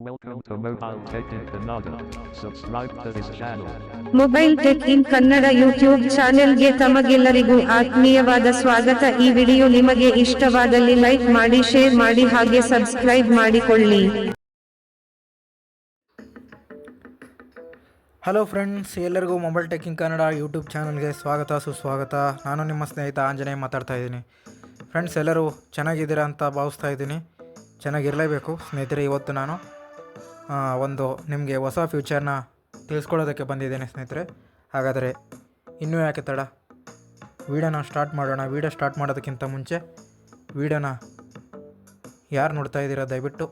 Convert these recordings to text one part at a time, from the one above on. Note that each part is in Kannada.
Welcome to Mobile Tech in Kannada. Subscribe to this channel. Mobile tech in Kannada YouTube ಚಾನೆಲ್ಗೆ ತಮಗೆಲ್ಲರಿಗೂ ಆತ್ಮೀಯವಾದ ಸ್ವಾಗತ. ಈ ವಿಡಿಯೋ ನಿಮಗೆ ಇಷ್ಟವಾದಲ್ಲಿ ಲೈಕ್ ಮಾಡಿ ಶೇರ್ ಮಾಡಿ ಹಾಗೆ ಸಬ್ಸ್ಕ್ರೈಬ್ ಮಾಡಿಕೊಳ್ಳಿ. ಹಲೋ ಫ್ರೆಂಡ್ಸ್ ಎಲ್ಲರಿಗೂ mobile tech in Kannada YouTube ಚಾನಲ್ಗೆ ಸ್ವಾಗತ ಸುಸ್ವಾಗತ. ನಾನು ನಿಮ್ಮ ಸ್ನೇಹಿತ ಆಂಜನೇಯ ಮಾತಾಡ್ತಾ ಇದ್ದೀನಿ. ಫ್ರೆಂಡ್ಸ್ ಎಲ್ಲರೂ ಚೆನ್ನಾಗಿದ್ದೀರಾ ಅಂತ ಭಾವಿಸ್ತಾ ಇದ್ದೀನಿ. ಚೆನ್ನಾಗಿರಲೇಬೇಕು. ಸ್ನೇಹಿತರೆ ಇವತ್ತು ನಾನು ಒಂದು ನಿಮಗೆ ಹೊಸ ಫ್ಯೂಚರ್ನ ತಿಳಿಸ್ಕೊಳ್ಳೋದಕ್ಕೆ ಬಂದಿದ್ದೇನೆ ಸ್ನೇಹಿತರೆ. ಹಾಗಾದರೆ ಇನ್ನೂ ಯಾಕೆ ತಡ? ವೀಡಿಯೋನ ಸ್ಟಾರ್ಟ್ ಮಾಡೋಣ. ವೀಡಿಯೋ ಸ್ಟಾರ್ಟ್ ಮಾಡೋದಕ್ಕಿಂತ ಮುಂಚೆ ವೀಡಿಯೋನ ಯಾರು ನೋಡ್ತಾ ಇದ್ದೀರಾ ದಯವಿಟ್ಟು?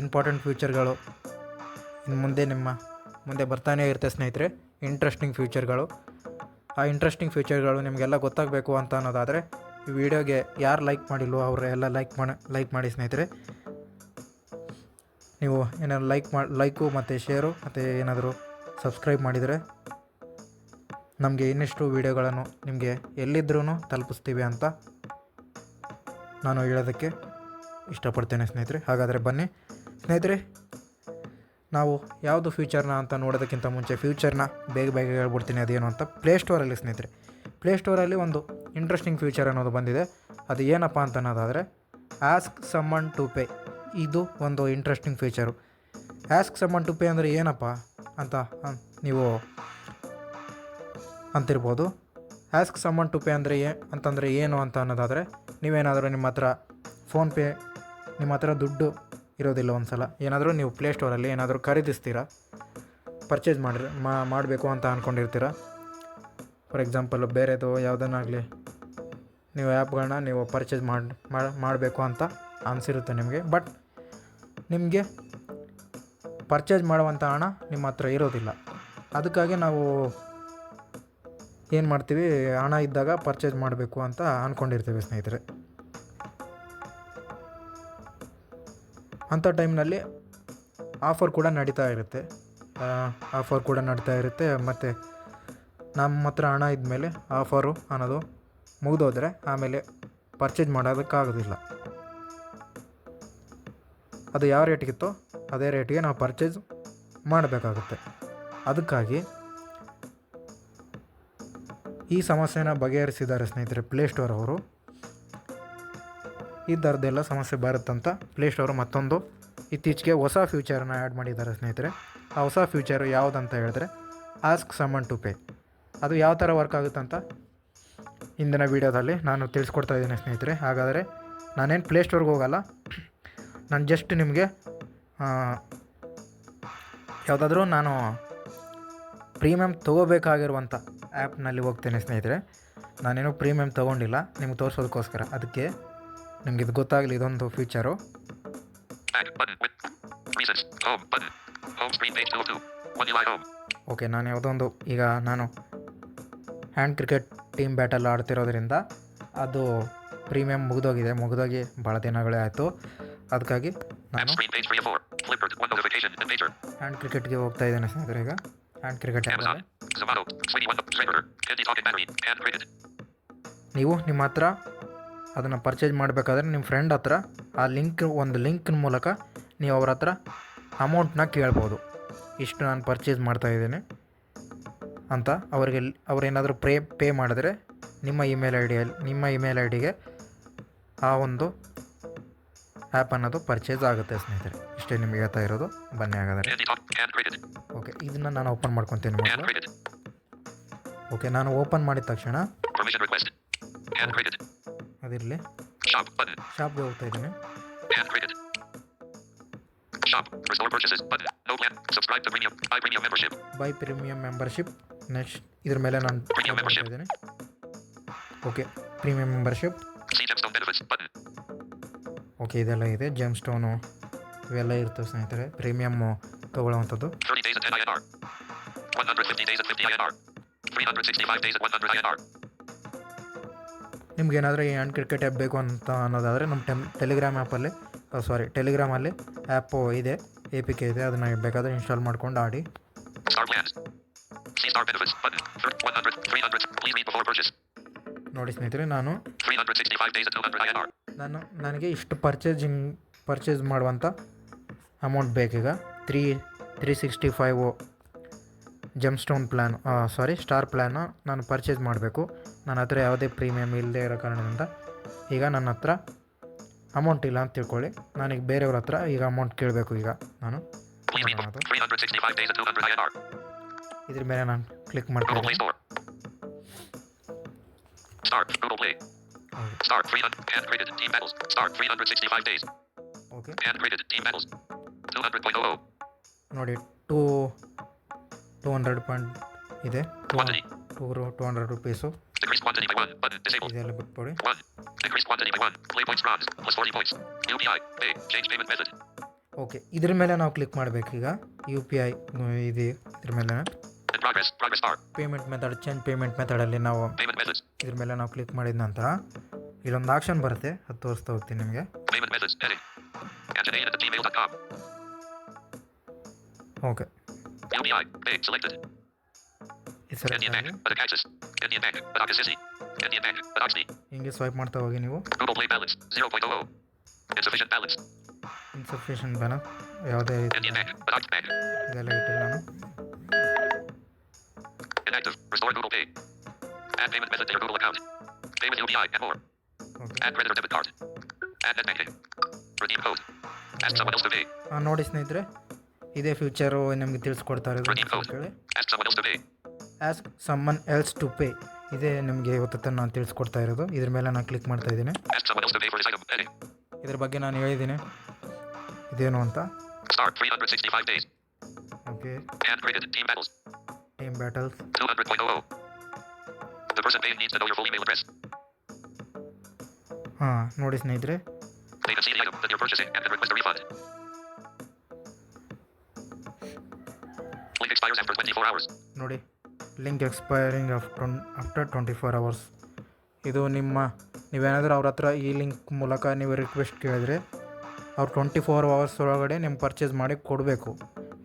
ಇಂಪಾರ್ಟೆಂಟ್ ಫ್ಯೂಚರ್ಗಳು ಇನ್ನು ಮುಂದೆ ನಿಮ್ಮ ಮುಂದೆ ಬರ್ತಾನೇ ಇರುತ್ತೆ ಸ್ನೇಹಿತರೆ. ಇಂಟ್ರೆಸ್ಟಿಂಗ್ ಫ್ಯೂಚರ್ಗಳು ಆ ಇಂಟ್ರೆಸ್ಟಿಂಗ್ ಫ್ಯೂಚರ್ಗಳು ನಿಮಗೆಲ್ಲ ಗೊತ್ತಾಗಬೇಕು ಅಂತ ಅನ್ನೋದಾದರೆ ಈ ವಿಡಿಯೋಗೆ ಯಾರು ಲೈಕ್ ಮಾಡಿಲ್ವೋ ಅವರು ಎಲ್ಲ ಲೈಕ್ ಮಾಡಿ ಲೈಕ್ ಮಾಡಿ ಸ್ನೇಹಿತರೆ. ನೀವು ಏನಾದ್ರು ಲೈಕ್ ಮಾಡಿ ಲೈಕು ಮತ್ತು ಶೇರು ಮತ್ತು ಏನಾದರೂ ಸಬ್ಸ್ಕ್ರೈಬ್ ಮಾಡಿದರೆ ನಮಗೆ ಇನ್ನಿಷ್ಟು ವೀಡಿಯೋಗಳನ್ನು ನಿಮಗೆ ಎಲ್ಲಿದ್ರೂ ತಲುಪಿಸ್ತೀವಿ ಅಂತ ನಾನು ಹೇಳೋದಕ್ಕೆ ಇಷ್ಟಪಡ್ತೇನೆ ಸ್ನೇಹಿತರೆ. ಹಾಗಾದರೆ ಬನ್ನಿ. ಸ್ನೇಹಿತರೆ, ನಾವು ಯಾವುದು ಫ್ಯೂಚರ್ನ ಅಂತ ನೋಡೋದಕ್ಕಿಂತ ಮುಂಚೆ ಫ್ಯೂಚರ್ನ ಬೇಗ ಬೇಗ ಹೇಳ್ಬಿಡ್ತೀನಿ. ಅದೇನು ಅಂತ ಪ್ಲೇಸ್ಟೋರಲ್ಲಿ ಸ್ನೇಹಿತರೆ. ಪ್ಲೇಸ್ಟೋರಲ್ಲಿ ಒಂದು ಇಂಟ್ರೆಸ್ಟಿಂಗ್ ಫ್ಯೂಚರ್ ಅನ್ನೋದು ಬಂದಿದೆ. ಅದು ಏನಪ್ಪ ಅಂತ ಅನ್ನೋದಾದರೆ ಆಸ್ಕ್ ಸಮ್ಮನ್ ಟು ಪೇ ಇದು ಒಂದು interesting feature ask someone to pay ಅಂದರೆ ಏನಪ್ಪ ಅಂತ ನೀವು ಅಂತಿರ್ಬೋದು. ಆಸ್ಕ್ ಸಮ್ಮನ್ ಟು ಪೇ ಅಂದರೆ ಏ, ಅಂತಂದರೆ ಏನು ಅಂತ ಅನ್ನೋದಾದರೆ, ನೀವೇನಾದರೂ ನಿಮ್ಮ ಹತ್ರ ಫೋನ್ಪೇ ನಿಮ್ಮ ಹತ್ರ ದುಡ್ಡು ಇರೋದಿಲ್ಲ ಒಂದು ಸಲ ಏನಾದರೂ ನೀವು ಪ್ಲೇಸ್ಟೋರಲ್ಲಿ ಏನಾದರೂ ಖರೀದಿಸ್ತೀರಾ ಪರ್ಚೇಸ್ ಮಾಡಿರಿ ಮಾಡಬೇಕು ಅಂತ ಅಂದ್ಕೊಂಡಿರ್ತೀರ ಫಾರ್ ಎಕ್ಸಾಂಪಲ್ ಬೇರೆದು ಯಾವುದನ್ನಾಗಲಿ ನೀವು ಆ್ಯಪ್ಗಳನ್ನ ನೀವು ಪರ್ಚೇಸ್ ಮಾಡಿ ಮಾಡಬೇಕು ಅಂತ ಅನಿಸಿರುತ್ತೆ ನಿಮಗೆ. ಬಟ್ ನಿಮಗೆ ಪರ್ಚೇಸ್ ಮಾಡುವಂಥ ಹಣ ನಿಮ್ಮ ಹತ್ರ ಇರೋದಿಲ್ಲ. ಅದಕ್ಕಾಗಿ ನಾವು ಏನು ಮಾಡ್ತೀವಿ, ಹಣ ಇದ್ದಾಗ ಪರ್ಚೇಸ್ ಮಾಡಬೇಕು ಅಂತ ಅಂದ್ಕೊಂಡಿರ್ತೀವಿ ಸ್ನೇಹಿತರೆ. ಅಂಥ ಟೈಮ್ನಲ್ಲಿ ಆಫರ್ ಕೂಡ ನಡೀತಾ ಇರುತ್ತೆ. ಆಫರ್ ಕೂಡ ನಡೀತಾ ಇರುತ್ತೆ. ಮತ್ತು ನಮ್ಮ ಹತ್ರ ಹಣ ಇದ್ಮೇಲೆ ಆಫರು ಅನ್ನೋದು ಮುಗಿದೋದ್ರೆ ಆಮೇಲೆ ಪರ್ಚೇಸ್ ಮಾಡೋದಕ್ಕಾಗೋದಿಲ್ಲ. ಅದು ಯಾವ ರೇಟಿಗಿತ್ತೋ ಅದೇ ರೇಟಿಗೆ ನಾವು ಪರ್ಚೇಸ್ ಮಾಡಬೇಕಾಗುತ್ತೆ. ಅದಕ್ಕಾಗಿ ಈ ಸಮಸ್ಯೆನ ಬಗೆಹರಿಸಿದ್ದಾರೆ ಸ್ನೇಹಿತರೆ ಪ್ಲೇಸ್ಟೋರ್ ಅವರು. ಈ ಥರದ್ದೆಲ್ಲ ಸಮಸ್ಯೆ ಬರುತ್ತಂತ ಪ್ಲೇಸ್ಟೋರು ಮತ್ತೊಂದು ಇತ್ತೀಚೆಗೆ ಹೊಸ ಫ್ಯೂಚರನ್ನು ಆ್ಯಡ್ ಮಾಡಿದ್ದಾರೆ ಸ್ನೇಹಿತರೆ. ಆ ಹೊಸ ಫ್ಯೂಚರು ಯಾವುದಂತ ಹೇಳಿದ್ರೆ ಆಸ್ಕ್ ಸಮನ್ ಟು ಪೇ ಅದು ಯಾವ ಥರ ವರ್ಕ್ ಆಗುತ್ತಂತ ಇಂದಿನ ವೀಡಿಯೋದಲ್ಲಿ ನಾನು ತಿಳಿಸ್ಕೊಡ್ತಾ ಇದ್ದೀನಿ ಸ್ನೇಹಿತರೆ. ಹಾಗಾದರೆ ನಾನೇನು ಪ್ಲೇಸ್ಟೋರ್ಗೆ ಹೋಗಲ್ಲ ನಾನು ಜಸ್ಟ್ ನಿಮಗೆ ಯಾವುದಾದ್ರೂ ನಾನು ಪ್ರೀಮಿಯಮ್ ತೊಗೋಬೇಕಾಗಿರುವಂಥ ಆ್ಯಪ್ನಲ್ಲಿ ಹೋಗ್ತೇನೆ ಸ್ನೇಹಿತರೆ ನಾನೇನು ಪ್ರೀಮಿಯಮ್ ತೊಗೊಂಡಿಲ್ಲ ನಿಮ್ಗೆ ತೋರಿಸೋದಕ್ಕೋಸ್ಕರ ಅದಕ್ಕೆ ನಿಮ್ಗೆ ಇದು ಗೊತ್ತಾಗಲಿ ಇದೊಂದು future Back button with reasons. Home button. Home screen page 2 of 2. One UI home. Okay ನಾನು ಯಾವುದೋ ಒಂದು ಈಗ ನಾನು ಹ್ಯಾಂಡ್ ಕ್ರಿಕೆಟ್ ಟೀಮ್ ಬ್ಯಾಟಲ್ಲಿ ಆಡ್ತಿರೋದ್ರಿಂದ ಅದು ಪ್ರೀಮಿಯಮ್ ಮುಗಿದೋಗಿದೆ ಮುಗಿದೋಗಿ ಭಾಳ ದಿನಗಳೇ ಆಯಿತು ಅದಕ್ಕಾಗಿ ನಾನು screen page 3 of 4. Flipboard. One notification. And pager. Hand ಕ್ರಿಕೆಟ್ಗೆ ಹೋಗ್ತಾ ಇದ್ದೇನೆ ಸ್ನೇಹಿತರೆ ಈಗ. Hand cricket. ನೀವು ನಿಮ್ಮ ಹತ್ರ ಅದನ್ನು ಪರ್ಚೇಸ್ ಮಾಡಬೇಕಾದ್ರೆ ನಿಮ್ಮ ಫ್ರೆಂಡ್ ಹತ್ರ ಆ ಲಿಂಕ್ ಒಂದು ಲಿಂಕ್ನ ಮೂಲಕ ನೀವು ಅವ್ರ ಹತ್ರ ಅಮೌಂಟ್ನ ಕೇಳ್ಬೋದು. ಇಷ್ಟು ನಾನು ಪರ್ಚೇಸ್ ಮಾಡ್ತಾ ಇದ್ದೀನಿ. ಅಂತ ಅವರಿಗೆ ಅವರೇನಾದರೂ ಪ್ರೇ ಪೇ ಮಾಡಿದ್ರೆ ನಿಮ್ಮ ಇಮೇಲ್ ಐ ಡಿಯಲ್ಲಿ ನಿಮ್ಮ ಇಮೇಲ್ ಐ ಡಿಗೆ ಆ ಒಂದು ಆ್ಯಪ್ ಅನ್ನೋದು ಪರ್ಚೇಸ್ ಆಗುತ್ತೆ ಸ್ನೇಹಿತರೆ. ಇಷ್ಟೇ ನಿಮಗೆ ಹೇಳ್ತಾ ಇರೋದು. ಬನ್ನಿ ಹಾಗಾದರೆ. ಓಕೆ ಇದನ್ನು ನಾನು ಓಪನ್ ಮಾಡ್ಕೊತೀನಿ ಓಕೆ ನಾನು ಓಪನ್ ಮಾಡಿದ ತಕ್ಷಣ. ಅದಿರಲಿ. ಶಾಪ್ಗೆ ಹೋಗ್ತಾ ಇದ್ದೀನಿ. ಬೈ ಪ್ರೀಮಿಯಂ ಮೆಂಬರ್ಶಿಪ್ ನೆಕ್ಸ್ಟ್ ಇದ್ರ ಮೇಲೆ ನಾನು ಓಕೆ ಪ್ರೀಮಿಯಂ ಮೆಂಬರ್ಶಿಪ್ ಓಕೆ ಇದೆಲ್ಲ ಇದೆ ಜೆಮ್ ಸ್ಟೋನು ಇವೆಲ್ಲ ಇರ್ತವೆ ಸ್ನೇಹಿತರೆ ಪ್ರೀಮಿಯಮ್ ತೊಗೊಳ್ಳೋವಂಥದ್ದು 30 days at 10 INR. 150 days at 50 365 days at 100 INR. ನಿಮ್ಗೆ ಏನಾದರೂ ಈ ಹ್ಯಾಂಡ್ ಕ್ರಿಕೆಟ್ ಆ್ಯಪ್ ಬೇಕು ಅಂತ ಅನ್ನೋದಾದರೆ ನಮ್ಮ ಟೆಮ್ ಟೆಲಿಗ್ರಾಮ್ ಆ್ಯಪಲ್ಲಿ ಸಾರಿ ಟೆಲಿಗ್ರಾಮಲ್ಲಿ ಆ್ಯಪು ಇದೆ ಎ ಪಿ ಕೆ ಇದೆ ಅದನ್ನು ಬೇಕಾದರೆ ಇನ್ಸ್ಟಾಲ್ ಮಾಡ್ಕೊಂಡು ಆಡಿ Star plans. See star benefits. Button. Thir- 100. 300. Please read before purchase. ನೋಡಿ ಸ್ನೇಹಿತರೆ ನಾನು 365 days at 200 INR. ನಾನು ನನಗೆ ಇಷ್ಟು ಪರ್ಚೇಸಿಂಗ್ ಪರ್ಚೇಸ್ ಮಾಡುವಂಥ amount ಬೇಕೀಗ. Three three sixty five gem stone plan sorry star plan ನಾನು ಪರ್ಚೇಸ್ ಮಾಡಬೇಕು. ನನ್ನ ಹತ್ರ ಯಾವುದೇ ಪ್ರೀಮಿಯಮ್ ಇಲ್ಲದೆ ಇರೋ ಕಾರಣದಿಂದ ಈಗ ನನ್ನ ಹತ್ರ ಅಮೌಂಟ್ ಇಲ್ಲ ಅಂತ ತಿಳ್ಕೊಳ್ಳಿ. ನನಗೆ ಬೇರೆಯವ್ರ ಹತ್ರ ಈಗ ಅಮೌಂಟ್ ಕೇಳಬೇಕು ಈಗ ನಾನು. Please read. ಅದು. 365 days at 200 INR. ಇದ್ರ ಮೇಲೆ ನಾನು ಕ್ಲಿಕ್ ಮಾಡ್ತಾ Google Play ಇದ್ದೀನಿ Store. Start. Google Play. ಹೌದು Start. 300. Hand graded. Team battles. Start. 365 days. Okay Hand graded. Team battles. 200.00. ನೋಡಿ ಟೂ ಟೂ ಹಂಡ್ರೆಡ್ ಪಾಯಿಂಟ್ ಇದೆ two Quantity. Two two hundred rupees Decrease quantity by 1. Button. Disabled. ಇದೆಲ್ಲ ಬಿಟ್ಬಿಡಿ 1. Decrease quantity by 1. Play points bronze. Plus 40 points. UPI. Pay. Change payment method. Okay ಇದ್ರ ಮೇಲೆ ನಾವು ಕ್ಲಿಕ್ ಮಾಡಬೇಕು ಈಗ ಯು ಪಿ ಐ ಇದೆ ಇದ್ರ ಮೇಲೆ ಪೇಮೆಂಟ್ ಮೆಥಡ್ ಚೇಂಜ್ ಪೇಮೆಂಟ್ ಮೆಥಡಲ್ಲಿ ನಾವು. ಇದ್ರ ಮೇಲೆ ನಾವು ಕ್ಲಿಕ್ ಮಾಡಿದ ನಂತರ ಇಲ್ಲೊಂದು ಆಪ್ಷನ್ ಬರುತ್ತೆ ಅದು ತೋರಿಸ್ತಾ ಹೋಗ್ತೀನಿ ನಿಮಗೆ. ಓಕೆ. ಹಿಂಗೆ ಸ್ವೈಪ್ ಮಾಡ್ತಾ ಹೋಗಿ ನೀವು Google Play balance. 0.00. Insufficient balance. Insufficient ಬೇನ ಯಾವುದೇ. ಇದೆಲ್ಲ ಇಟ್ಟಿಲ್ಲ ನಾನು Inactive. Restore Google Pay. Add payment method to your Google account. Payment with UPI and more. Okay. Add credit or debit card. Add net banking. Redeem code. Ask someone else to pay. Ah, ನೋಡಿ ಸ್ನೇಹಿತರೆ ಇದೇ ಫ್ಯೂಚರು ನಮಗೆ ತಿಳಿಸ್ಕೊಡ್ತಾರೆ ಅಂತ ಹೇಳಿ Ask someone else to pay. Ask someone else to pay ಇದೇ ನಿಮಗೆ ಇವತ್ತು ನಾನು ತಿಳಿಸ್ಕೊಡ್ತಾ ಇರೋದು ಇದ್ರ ಮೇಲೆ ನಾನು ಕ್ಲಿಕ್ ಮಾಡ್ತಾ ಇದ್ದೀನಿ Ask someone else to pay for this item. Edit. ಇದ್ರ ಬಗ್ಗೆ ನಾನು ಹೇಳಿದ್ದೀನಿ ಇದೇನು ಅಂತ Start 365 days. Okay Hand graded. Team battles. Team battles 200.00. The person paying needs to know your full email address. ಹಾಂ ನೋಡಿ ಸ್ನೇಹಿತರೆ They can see the item that you're purchasing and can request a refund. Link expires after 24 hours. ನೋಡಿ link expiring after after twenty four hours ಇದು ನಿಮ್ಮ ನೀವೇನಾದರೂ ಅವ್ರ ಹತ್ರ ಈ ಲಿಂಕ್ ಮೂಲಕ ನೀವು ರಿಕ್ವೆಸ್ಟ್ ಕೇಳಿದ್ರೆ ಅವ್ರು ಟ್ವೆಂಟಿ ಫೋರ್ ಅವರ್ಸ್ ಒಳಗಡೆ ನಿಮ್ಮ ಪರ್ಚೇಸ್ ಮಾಡಿ ಕೊಡಬೇಕು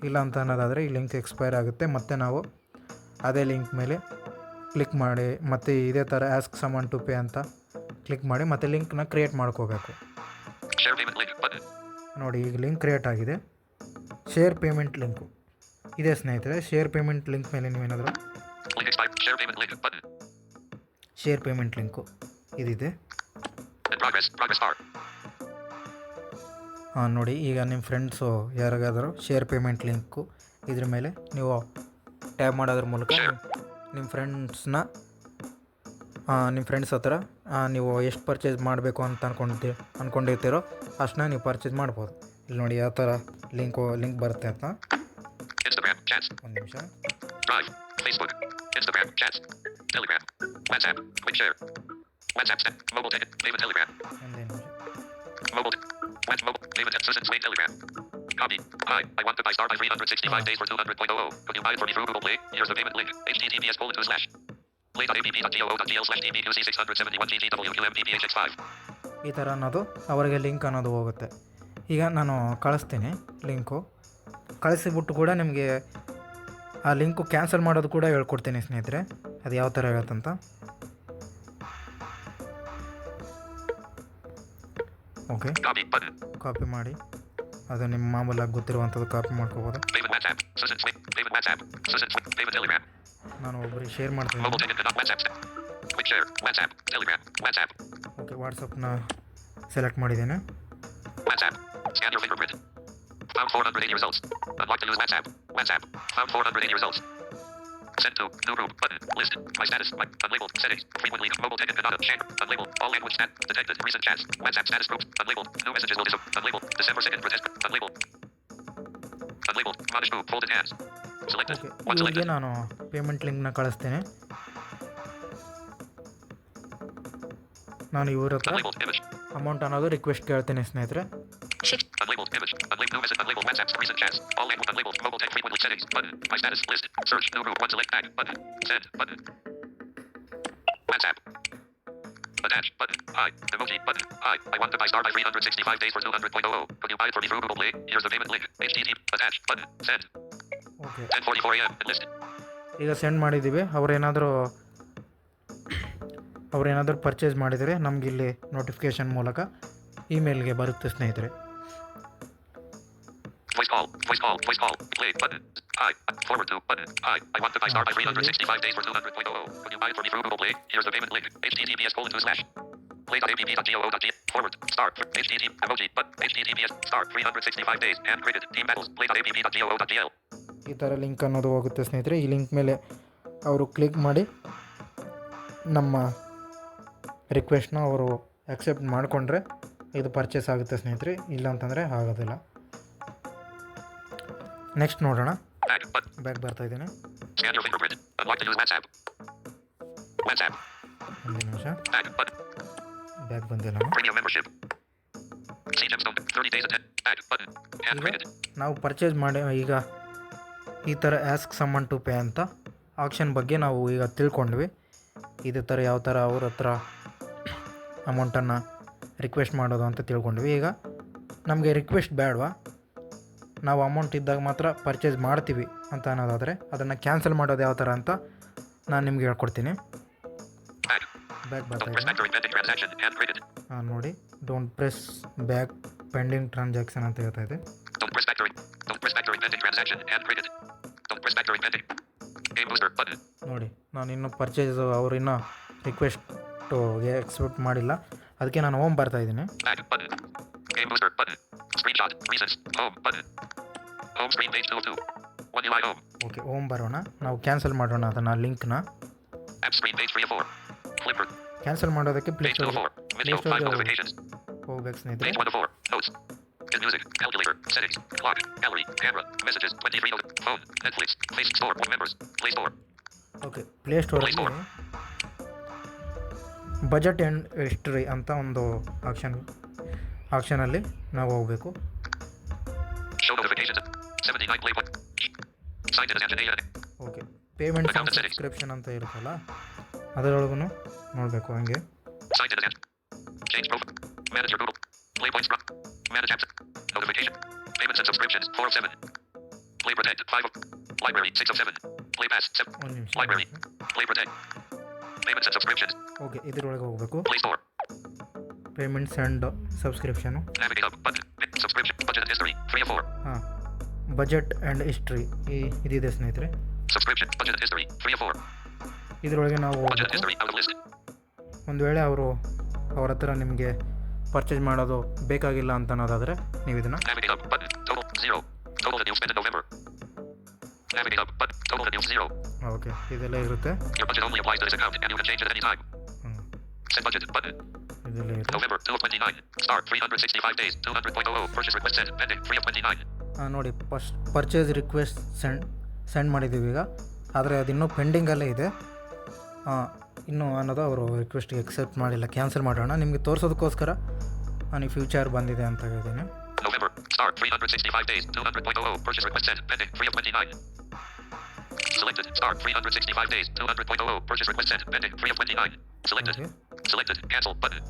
ಇಲ್ಲ ಅಂತ ಅನ್ನೋದಾದರೆ ಈ ಲಿಂಕ್ ಎಕ್ಸ್ಪೈರ್ ಆಗುತ್ತೆ ಮತ್ತು ನಾವು ಅದೇ ಲಿಂಕ್ ಮೇಲೆ ಕ್ಲಿಕ್ ಮಾಡಿ ಮತ್ತು ಇದೇ ಥರ ಆಸ್ಕ್ ಸಮನ್ ಟು ಪೇ ಅಂತ ಕ್ಲಿಕ್ ಮಾಡಿ ಮತ್ತು ಲಿಂಕ್ನ ಕ್ರಿಯೇಟ್ ಮಾಡ್ಕೋಬೇಕು. ನೋಡಿ ಈಗ ಲಿಂಕ್ ಕ್ರಿಯೇಟ್ ಆಗಿದೆ. ಶೇರ್ ಪೇಮೆಂಟ್ ಲಿಂಕು ಇದೆ ಸ್ನೇಹಿತರೆ ಶೇರ್ ಪೇಮೆಂಟ್ ಲಿಂಕ್ ಮೇಲೆ ನೀವೇನಾದರೂ. ಶೇರ್ ಪೇಮೆಂಟ್ ಲಿಂಕು ಇದಿದೆ. ಹಾಂ ನೋಡಿ ಈಗ ನಿಮ್ಮ ಫ್ರೆಂಡ್ಸು ಯಾರಿಗಾದರೂ ಶೇರ್ ಪೇಮೆಂಟ್ ಲಿಂಕು ಇದ್ರ ಮೇಲೆ ನೀವು ಟ್ಯಾಬ್ ಮಾಡೋದ್ರ ಮೂಲಕ ನಿಮ್ಮ ಫ್ರೆಂಡ್ಸ್ನ ನಿಮ್ಮ ಫ್ರೆಂಡ್ಸ್ ಹತ್ರ ನೀವು ಎಷ್ಟು ಪರ್ಚೇಸ್ ಮಾಡಬೇಕು ಅಂತ ಅಂದ್ಕೊಂಡಿ ಅಂದ್ಕೊಂಡಿರ್ತೀರೋ ಅಷ್ಟನ್ನ ನೀವು ಪರ್ಚೇಸ್ ಮಾಡ್ಬೋದು. ಇಲ್ಲಿ ನೋಡಿ ಯಾವ ಥರ ಲಿಂಕು ಲಿಂಕ್ ಬರುತ್ತೆ ಅಂತ. ಒಂದು ನಿಮಿಷ. ಒಂದು ನಿಮಿಷ. Copy. Hi. I want to buy Star by 365 days for 200.00. Can you buy it for me through Google Play? Here's the payment link. https colon slash. Play.app.go.gl slash dbqc 671 ggwqmph5. ಈ ಥರ ಅನ್ನೋದು ಅವರಿಗೆ ಲಿಂಕ್ ಅನ್ನೋದು ಹೋಗುತ್ತೆ ಈಗ ನಾನು ಕಳಿಸ್ತೀನಿ ಲಿಂಕು ಕಳಿಸಿಬಿಟ್ಟು ಕೂಡ ನಿಮಗೆ ಆ ಲಿಂಕು ಕ್ಯಾನ್ಸಲ್ ಮಾಡೋದು ಕೂಡ ಹೇಳ್ಕೊಡ್ತೀನಿ ಸ್ನೇಹಿತರೆ ಅದು ಯಾವ ಥರ ಹೇಳುತ್ತಂತ ಓಕೆ. ಕಾಪಿ ಮಾಡಿ ಅದು ನಿಮ್ಮ ಮಾಮೂಲಾಗಿ ಗೊತ್ತಿರುವಂಥದ್ದು ಕಾಪಿ ಮಾಡ್ಕೋಬೋದು. ನಾನು ಒಬ್ಬರಿಗೆ ಶೇರ್ ಮಾಡ್ತೀನಿ. ಓಕೆ ವಾಟ್ಸಪ್ನ ಸೆಲೆಕ್ಟ್ ಮಾಡಿದ್ದೇನೆ. Found 480 results. Unlock to use WhatsApp. WhatsApp. Found 480 results. Send to. New group. Button. List. My status. My unlabeled. Settings. Frequently. Mobile ticket. Canada. Shank. Unlabeled. All language chat. Detected. Recent chats. WhatsApp status groups. Unlabeled. New messages will disappear. Unlabeled. December 2nd. Protest. Unlabeled. Unlabeled. Monish group. Folded hands. Selected. Okay One ಇವ್ರಿಗೆ selected. ನಾನು ಪೇಮೆಂಟ್ ಲಿಂಕ್ನ ಕಳಿಸ್ತೇನೆ ನಾನು ಇವ್ರ ಹತ್ರ Unlabeled. Image. ಅಮೌಂಟ್ ಅನ್ನೋದು ರಿಕ್ವೆಸ್ಟ್ ಕೇಳ್ತೀನಿ ಸ್ನೇಹಿತರೆ Unlabeled image. Unlabeled new message. Unlabeled WhatsApp. Recent chats. All language. Unlabeled. Mobile text. Frequently settings. Button. My status. List. Search. New group. One select back. Button. Send. Button. WhatsApp. Attach. Button. Hi. Emoji. Button. Hi. I want to buy Star by 365 days for 200.00. Can you buy it for me through Google Play? Here's the payment link. HTTP. Attach. Button. Send. Okay 10:44 a.m. Enlist. ಈಗ ಸೆಂಡ್ ಮಾಡಿದ್ದೀವಿ ಅವ್ರೇನಾದರೂ ಅವ್ರೇನಾದರೂ ಪರ್ಚೇಸ್ ಮಾಡಿದರೆ ನಮಗಿಲ್ಲಿ ನೋಟಿಫಿಕೇಷನ್ ಮೂಲಕ ಇಮೇಲ್ಗೆ ಬರುತ್ತೆ ಸ್ನೇಹಿತರೆ Voice call. Voice call. Play button. I. Forward to button. I. I want to buy star by 365 days for 200.00. Could you buy it for me through Google Play? Here's the payment link. HTTPS colon two slash. Play.app.go.g. Forward. Star. HTTP. Emoji. But HTTPS. start 365 days. And created. Team battles. Play.app.go.gl. ಈ ಥರ ಲಿಂಕ್ ಅನ್ನೋದು ಹೋಗುತ್ತೆ ಸ್ನೇಹಿತರೆ ಈ ಲಿಂಕ್ ಮೇಲೆ ಅವರು ಕ್ಲಿಕ್ ಮಾಡಿ ನಮ್ಮ ರಿಕ್ವೆಸ್ಟ್ನ ಅವರು ಅಕ್ಸೆಪ್ಟ್ ಮಾಡಿಕೊಂಡ್ರೆ ಇದು ಪರ್ಚೇಸ್ ಆಗುತ್ತೆ ಸ್ನೇಹಿತರೆ ಇಲ್ಲ ಅಂತಂದರೆ ಆಗೋದಿಲ್ಲ ನೆಕ್ಸ್ಟ್ ನೋಡೋಣ. ಬ್ಯಾಕ್ ಬರ್ತಾ ಇದ್ದೀನಿ. ಒಂದು ನಿಮಿಷ. ಬ್ಯಾಕ್ ಬಂದಿಲ್ಲ. ನಾವು ಪರ್ಚೇಸ್ ಮಾಡಿ ಈಗ ಈ ಥರ ಆಸ್ಕ್ ಸಮನ್ ಟು ಪೇ ಅಂತ ಆಪ್ಷನ್ ಬಗ್ಗೆ ನಾವು ಈಗ ತಿಳ್ಕೊಂಡ್ವಿ. ಇದೇ ಥರ ಯಾವ ಥರ ಅವ್ರ ಹತ್ರ ಅಮೌಂಟನ್ನು ರಿಕ್ವೆಸ್ಟ್ ಮಾಡೋದು ಅಂತ ತಿಳ್ಕೊಂಡ್ವಿ. ಈಗ ನಮಗೆ ರಿಕ್ವೆಸ್ಟ್ ಬೇಡವಾ? ನಾವು ಅಮೌಂಟ್ ಇದ್ದಾಗ ಮಾತ್ರ ಪರ್ಚೇಸ್ ಮಾಡ್ತೀವಿ ಅಂತ ಅನ್ನೋದಾದರೆ ಅದನ್ನು ಕ್ಯಾನ್ಸಲ್ ಮಾಡೋದು ಯಾವ ಥರ ಅಂತ ನಾನು ನಿಮಗೆ ಹೇಳ್ಕೊಡ್ತೀನಿ. ಬ್ಯಾಕ್ ಬರ್ತಾ ಇದೆ. ನೋಡಿ don't press back pending transaction ಅಂತ ಹೇಳ್ತಾ ಇದೆ. ನೋಡಿ, ನಾನು ಇನ್ನೂ ಪರ್ಚೇಸ್ ಅವರು ಇನ್ನೂ ರಿಕ್ವೆಸ್ಟು ಎಕ್ಸೆಪ್ಟ್ ಮಾಡಿಲ್ಲ. ಅದಕ್ಕೆ ನಾನು ಹೋಮ್ ಬರ್ತಾ ಇದ್ದೀನಿ. Back button. Game booster button. Screenshot. Reasons. Home button. Home screen page 2 of 2. One UI home. Okay home ಬರೋಣ ನಾವು ಕ್ಯಾನ್ಸಲ್ ಮಾಡೋಣ ಅದನ್ನು ಲಿಂಕ್ನ App screen page 3 of 4. Flipper. Cancel ಮಾಡೋದಕ್ಕೆ play Page 2 of store 4. Video. Store 5 go. notifications. ಹೋಗ್ಬೇಕು ಸ್ನೇಹಿತರೆ Page 1 of 4. Notes. Get music. Calculator. Settings. Clock. Gallery. Camera. Messages. 23 notes. Phone. Netflix. Play Store. Members. Play Store. Okay play ಸ್ಟೋರಲ್ಲಿ budget and history ಅಂತ ಒಂದು ಆಕ್ಷನ್ ಆಕ್ಷನಲ್ಲಿ ನಾವು ಹೋಗಬೇಕು Okay payment Account settings. Subscription ಅಂತ ಇರುತ್ತಲ್ಲ ಅದರೊಳಗೂ ನೋಡಬೇಕು ಹಂಗೆ Signed in as Ant. Change profile. Manage your Google. Play points. Rock. Manage apps. Notification. Payments and subscriptions. 4 of 7. Play Protect. 5 of. Library. 6 of 7. Play Pass. 7. ಒಂದು ನಿಮಿಷ Library. Play Protect. Payments and subscriptions. Okay ಇದರೊಳಗೆ ಹೋಗಬೇಕು Play Store. Payments and subscription Navigate up. Button. Subscription. Budget and history. 3 of 4. ಹಾಂ ಬಜೆಟ್ ಆ್ಯಂಡ್ ಹಿಸ್ಟ್ರಿ ಈ ಇದಿದೆ ಸ್ನೇಹಿತರೆ. ಇದರೊಳಗೆ ನಾವು ಒಂದು ವೇಳೆ ಅವರು ಅವ್ರ ಹತ್ರ ನಿಮಗೆ ಪರ್ಚೇಸ್ ಮಾಡೋದು ಬೇಕಾಗಿಲ್ಲ ಅಂತ ಅನ್ನೋದಾದರೆ ನೀವು ಇದನ್ನು ಓಕೆ ಇದೆಲ್ಲ ಇರುತ್ತೆ. ಇದೆಲ್ಲ ಇರುತ್ತೆ. November 2 of 29. Start 365 days. 200.00. Purchase request sent. Pending 3 of 29. ಹಾಂ ನೋಡಿ first purchase request send send ಮಾಡಿದ್ದೀವಿ ಈಗ ಆದರೆ ಅದು ಇನ್ನೂ ಪೆಂಡಿಂಗಲ್ಲೇ ಇದೆ ಹಾಂ ಇನ್ನೂ ಅನ್ನೋದು ಅವರು ರಿಕ್ವೆಸ್ಟಿಗೆ ಎಕ್ಸೆಪ್ಟ್ ಮಾಡಿಲ್ಲ ಕ್ಯಾನ್ಸಲ್ ಮಾಡೋಣ ನಿಮಗೆ ತೋರಿಸೋದಕ್ಕೋಸ್ಕರ ನಾನು ಫ್ಯೂಚರ್ ಬಂದಿದೆ ಅಂತ ಹೇಳಿದ್ದೀನಿ November. Start 365 days. 200.00. Purchase request sent. Pending 3 of 29. Selected. Start 365 days. 200.00. Purchase request sent. Pending 3 29. Selected. Okay Selected. Cancel button.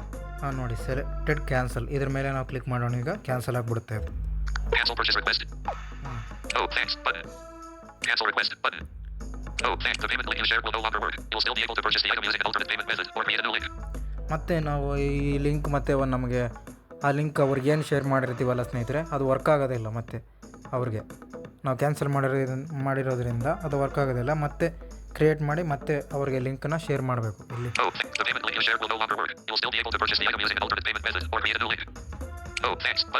ಹಾಂ ನೋಡಿ ಸೆಲೆಕ್ಟೆಡ್ ಕ್ಯಾನ್ಸಲ್ ಇದ್ರ ಮೇಲೆ ನಾವು ಕ್ಲಿಕ್ ಮಾಡೋಣ ಈಗ ಕ್ಯಾನ್ಸಲ್ ಆಗಿಬಿಡುತ್ತೆ ಅದು Cancel purchase request. Oh, thanks button. Cancel request button. Oh, thanks. The payment link you shared will no longer work. You'll still be able to purchase the item using an alternate payment method or create a new link. ಮತ್ತೆ ನಾವು ಈ ಲಿಂಕ್ ಮತ್ತೆ ಒಂದು ನಮಗೆ ಆ ಲಿಂಕ್ ಅವ್ರಿಗೆ ಏನು ಶೇರ್ ಮಾಡಿರ್ತೀವಲ್ಲ ಸ್ನೇಹಿತರೆ ಅದು ವರ್ಕ್ ಆಗೋದಿಲ್ಲ ಮತ್ತೆ ಅವ್ರಿಗೆ ನಾವು ಕ್ಯಾನ್ಸಲ್ ಮಾಡಿರೋ ಮಾಡಿರೋದ್ರಿಂದ ಅದು ವರ್ಕ್ ಆಗೋದಿಲ್ಲ ಮತ್ತೆ ಕ್ರಿಯೇಟ್ ಮಾಡಿ ಮತ್ತೆ ಅವ್ರಿಗೆ ಲಿಂಕನ್ನು ಶೇರ್ ಮಾಡಬೇಕು ಇಲ್ಲಿ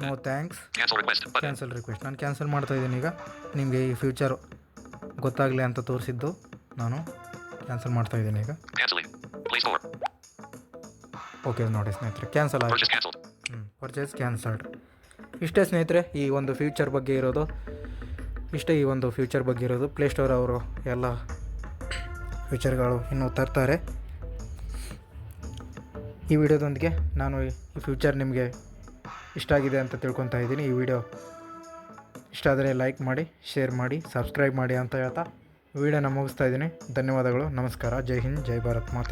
ನೋ ಥ್ಯಾಂಕ್ಸ್ ಕ್ಯಾನ್ಸಲ್ ರಿಕ್ವೆಸ್ಟ್ ನಾನು ಕ್ಯಾನ್ಸಲ್ ಮಾಡ್ತಾ ಇದ್ದೀನಿ ಈಗ. ನಿಮಗೆ ಈ ಫ್ಯೂಚರ್ ಗೊತ್ತಾಗಲಿ ಅಂತ ತೋರಿಸಿದ್ದು ನಾನು ಕ್ಯಾನ್ಸಲ್ ಮಾಡ್ತಾ ಇದ್ದೀನಿ ಈಗ. ಓಕೆ ನೋಡಿ ಸ್ನೇಹಿತರೆ ಕ್ಯಾನ್ಸಲ್ ಆಯಿತು. ಹ್ಞೂ ಪರ್ಚೇಸ್ ಕ್ಯಾನ್ಸಲ್ಡ್ ಇಷ್ಟೇ ಸ್ನೇಹಿತರೆ ಈ ಒಂದು ಫ್ಯೂಚರ್ ಬಗ್ಗೆ ಇರೋದು ಇಷ್ಟೇ ಈ ಒಂದು ಫ್ಯೂಚರ್ ಬಗ್ಗೆ ಇರೋದು. ಪ್ಲೇಸ್ಟೋರ್ ಅವರು ಎಲ್ಲ ಫ್ಯೂಚರ್ಗಳು ಇನ್ನೂ ತರ್ತಾರೆ. ಈ ವಿಡಿಯೋದೊಂದಿಗೆ ನಾನು ಈ ಫ್ಯೂಚರ್ ನಿಮಗೆ ಇಷ್ಟ ಆಗಿದೆ ಅಂತ ತಿಳ್ಕೊತಾ ಇದ್ದೀನಿ ಈ ವಿಡಿಯೋ. ಇಷ್ಟ ಆದರೆ ಲೈಕ್ ಮಾಡಿ, ಶೇರ್ ಮಾಡಿ, ಸಬ್ಸ್ಕ್ರೈಬ್ ಮಾಡಿ ಅಂತ ಹೇಳ್ತಾ ವಿಡಿಯೋನ ಮುಗಿಸ್ತಾ ಇದ್ದೀನಿ. ಧನ್ಯವಾದಗಳು. ನಮಸ್ಕಾರ. ಜೈ ಹಿಂದ್, ಜೈ ಭಾರತ್ ಮಾತು.